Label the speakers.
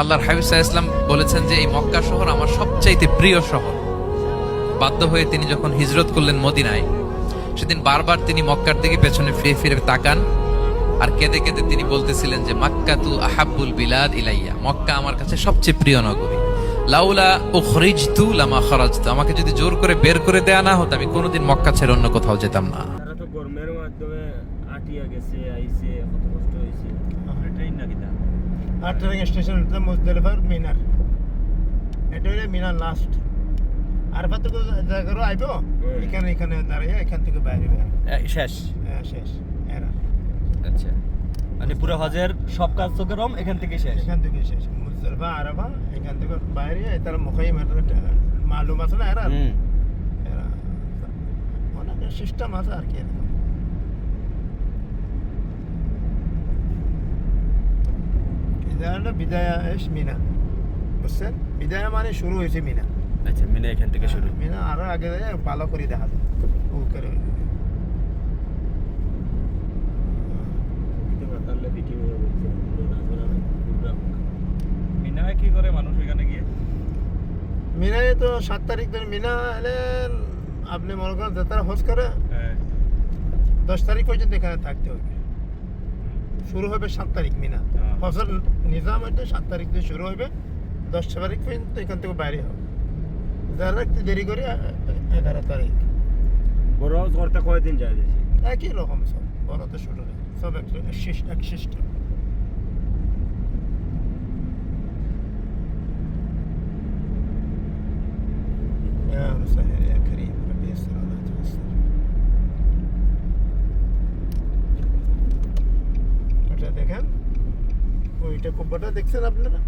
Speaker 1: আল্লাহর হাবিব ইসলাম বলেছেন যে এই মক্কা শহর আমার সবচাইতে প্রিয় শহর। বাধ্য হয়ে তিনি যখন হিজরত করলেন মদিনায়, সেদিন বারবার তিনি মক্কার দিকে পেছনে ফিরে ফিরে তাকান আর কেঁদে কেঁদে তিনি বলতেছিলেন যে মাক্কা তু আহাবুল বিলাদ ইলাইয়া, মক্কা আমার কাছে সবচেয়ে প্রিয় নগরী। লাউলা ও খরিজ তু লামা খরাজ আমাকে যদি জোর করে বের করে দেয়া না হতো, আমি কোনোদিন মক্কা ছেড়ে অন্য কোথাও যেতাম না।
Speaker 2: গরমের মাধ্যমে আটিয়া গেছে, আইছে কত কষ্ট হয়েছে ট্রেন নাকি তা
Speaker 3: আর ট্রেন স্টেশন হচ্ছে মুজদালিফার মিনার। এটা হলো মিনার লাস্ট আর পাতে জায়গারও আইব? এখানে এখানে দাঁড়িয়ে এখান থেকে বাইরে
Speaker 2: শেষ?
Speaker 3: হ্যাঁ, শেষ। এরা।
Speaker 2: আচ্ছা। মানে পুরো হজের সব কাজ তো গরম এখান থেকে শেষ?
Speaker 3: এখান থেকে শেষ। মুজদালিফা আরাফা এখান থেকে বাইরে তারা মুখাই মালুম আছে না এরা? এরা। অনেক সিস্টেম আছে আর কি এরকম। হলো বিদায় মিনা। বুঝছেন? বিদায় মানে শুরু হয়েছে মিনা।
Speaker 2: আচ্ছা মিনা এখান থেকে শুরু।
Speaker 3: মিনা আরও আগে ভালো করে দেখা যায়। ও করে
Speaker 2: মিনায় কি করে মানুষ এখানে গিয়ে?
Speaker 3: মিনায় তো সাত তারিখ ধরে মিনা এলেন আপনি মনে করেন যাত্রা হোস করে
Speaker 2: হ্যাঁ।
Speaker 3: দশ তারিখ পর্যন্ত এখানে থাকতে হবে। শুরু হবে সাত তারিখ মিনা।
Speaker 2: হ্যাঁ।
Speaker 3: ফসল নিজাম হইতে সাত তারিখ দিয়ে শুরু হবে দশ তারিখ পর্যন্ত এখান থেকে বাইরে হবে। যারা একটু দেরি করে এগারো তারিখ।
Speaker 2: বড় ঘরটা কয়দিন যায় দেখি?
Speaker 3: একই রকম সব বড় তো শুরু হয় সব এক সিস্টেম এক সিস্টেম يا দেখেন। ওইটা কুব্বাটা দেখছেন আপনারা?